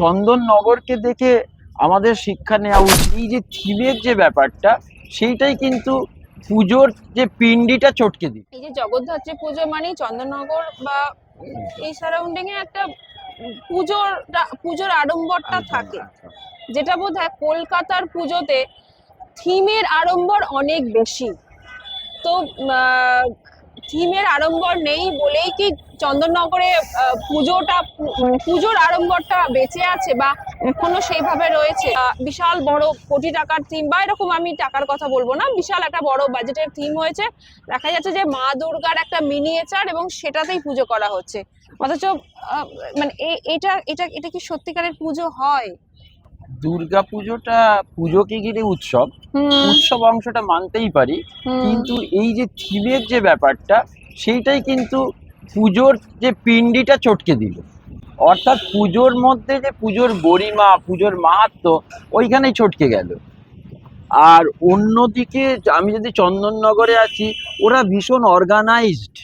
চন্দননগরকে দেখে আমাদের শিক্ষা নেওয়া উচিত। এই যে থিমের যে ব্যাপারটা সেইটাই কিন্তু পুজোর যে পিন্ডিটা চটকে দিই এই যে জগদ্ধাত্রী পুজো মানে চন্দননগর বা এই সারাউন্ডিং এ একটা পুজোর পুজোর আড়ম্বরটা থাকে। যেটা বোধ হয় কলকাতার পুজোতে থিমের আড়ম্বর অনেক বেশি। তো থিমের আড়ম্বর নেই বলেই কি চন্দননগরে পুজোটা পুজোর আড়ম্বরটা বেঁচে আছে বা এখনও সেইভাবে রয়েছে? বিশাল বড় কোটি টাকার থিম বা এরকম আমি টাকার কথা বলব না বিশাল একটা বড় বাজেটের থিম হয়েছে। দেখা যাচ্ছে যে মা দুর্গার একটা মিনিয়েচার এবং সেটাতেই পুজো করা হচ্ছে। অথচ মানে এটা এটা এটা কি সত্যিকারের পুজো হয়? দুর্গা পুজোটা পুজোকে ঘিরে উৎসব? উৎসব অংশটা মানতেই পারি। কিন্তু এই যে থিমের যে ব্যাপারটা সেইটাই কিন্তু পুজোর যে পিণ্ডিটা চটকে দিল। অর্থাৎ পুজোর মধ্যে যে পুজোর গরিমা, পুজোর মাহাত্ম, ওইখানেই চটকে গেল। আর অন্যদিকে আমি যদি চন্দননগরে আছি, ওরা ভীষণ অর্গানাইজড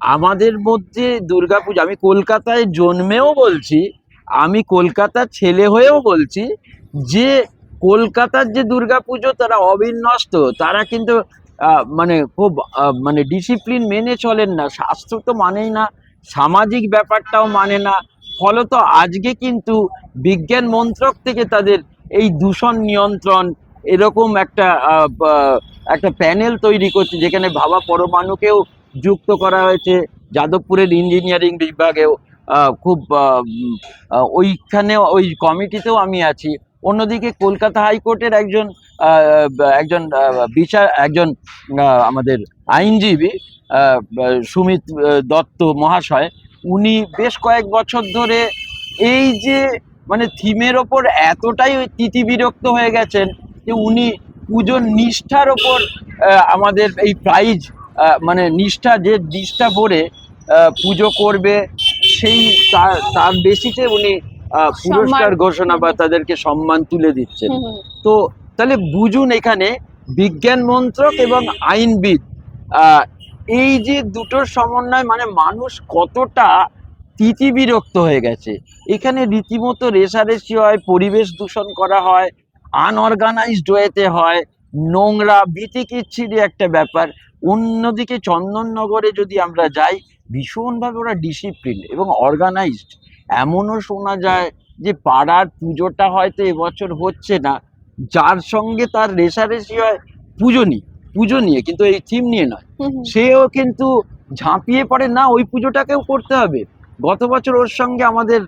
আমাদের মধ্যে দুর্গাপূজা, আমি কলকাতায় জন্মেও বলছি, আমি কলকাতার ছেলে হয়েও বলছি, যে কলকাতার যে দুর্গাপুজো, তারা অবিন্যস্ত, তারা কিন্তু মানে খুব মানে ডিসিপ্লিন মেনে চলেন না, স্বাস্থ্য তো মানেই না, সামাজিক ব্যাপারটাও মানে না, ফলত আজকে কিন্তু বিজ্ঞান মন্ত্রক থেকে তাদের এই দূষণ নিয়ন্ত্রণ এরকম একটা একটা প্যানেল তৈরি করছে, যেখানে ভাবা পরমাণুকেও যুক্ত করা হয়েছে, যাদবপুরের ইঞ্জিনিয়ারিং বিভাগেও খুব ওইখানে ওই কমিটিতেও আমি আছি। অন্যদিকে কলকাতা হাইকোর্টের একজন একজন বিচার একজন আমাদের আইনজীবী সুমিত দত্ত মহাশয় উনি বেশ কয়েক বছর ধরে এই যে মানে থিমের ওপর এতটাই তিতি বিরক্ত হয়ে গেছেন যে উনি পুজোর নিষ্ঠার ওপর আমাদের এই প্রাইজ মানে নিষ্ঠা যে নিষ্ঠা ভরে পুজো করবে সেই তার তার বেশিতে উনি পুরস্কার ঘোষণা বা তাদেরকে সম্মান তুলে দিচ্ছেন। তো তাহলে বুঝুন এখানে বিজ্ঞান মন্ত্রক এবং আইনবিদ এই যে দুটোর সমন্বয় মানে মানুষ কতটা তিতি বিরক্ত হয়ে গেছে। এখানে রীতিমতো রেশারেশি হয়, পরিবেশ দূষণ করা হয়, আনঅর্গানাইজড ওয়েতে হয়, নোংরা বিতিকিচ্ছিরি একটা ব্যাপার। অন্যদিকে চন্দননগরে যদি আমরা যাই, ভীষণভাবে ওরা ডিসিপ্লিন এবং অর্গানাইজড এমনও শোনা যায় যে পাড়ার পুজোটা হয়তো এবছর হচ্ছে না যার সঙ্গে তার রেশারেশি হয় পুজো নিয়ে পুজো নিয়ে কিন্তু এই থিম নিয়ে নয়। সেও কিন্তু ঝাঁপিয়ে পড়ে না ওই পুজোটাকেও করতে হবে। গত বছর ওর সঙ্গে আমাদের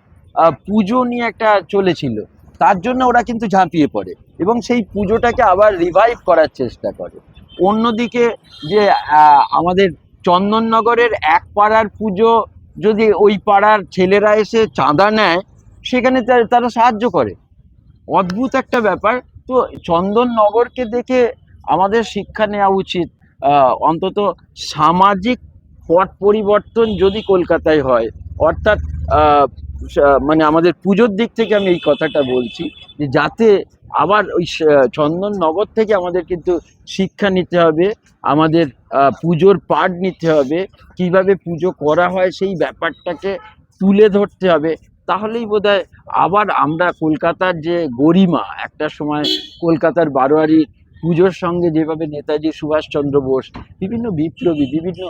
পুজো নিয়ে একটা চলেছিল। তার জন্য ওরা কিন্তু ঝাঁপিয়ে পড়ে এবং সেই পুজোটাকে আবার রিভাইভ করার চেষ্টা করে। অন্যদিকে যে আমাদের চন্দননগরের এক পাড়ার পুজো যদি ওই পাড়ার ছেলেরা এসে চাঁদা নেয় সেখানে তারা সাহায্য করে। অদ্ভুত একটা ব্যাপার। তো চন্দননগরকে দেখে আমাদের শিক্ষা নেওয়া উচিত। অন্তত সামাজিক পট পরিবর্তন যদি কলকাতায় হয়, অর্থাৎ মানে আমাদের পুজোর দিক থেকে আমি এই কথাটা বলছি যে যাতে আবার ওই চন্দননগর থেকে আমাদের কিন্তু শিক্ষা নিতে হবে, আমাদের পুজোর পাঠ নিতে হবে, কীভাবে পুজো করা হয় সেই ব্যাপারটাকে তুলে ধরতে হবে। তাহলেই বোধহয় আবার আমরা কলকাতার যে গরিমা, একটা সময় কলকাতার বারোয়ারি পুজোর সঙ্গে যেভাবে নেতাজি সুভাষচন্দ্র বোস, বিভিন্ন বিপ্লবী, বিভিন্ন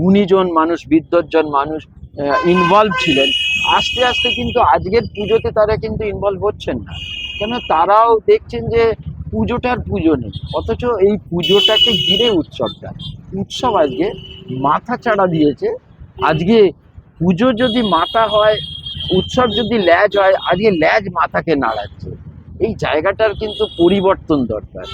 গুণীজন মানুষ, বিদ্বজ্জন মানুষ ইনভলভ ছিলেন, আস্তে আস্তে কিন্তু আজকের পুজোতে তারা কিন্তু ইনভলভ হচ্ছেন না। কেন তারাও দেখছেন যে পুজোটার পুজো নেই, অথচ এই পুজোটাকে ঘিরে উৎসবটা। উৎসব আজকে মাথা চাড়া দিয়েছে। আজকে পুজো যদি মাথা হয় উৎসব যদি ল্যাজ হয় আজকে ল্যাজ মাথাকে নাড়াচ্ছে। এই জায়গাটার কিন্তু পরিবর্তন দরকার।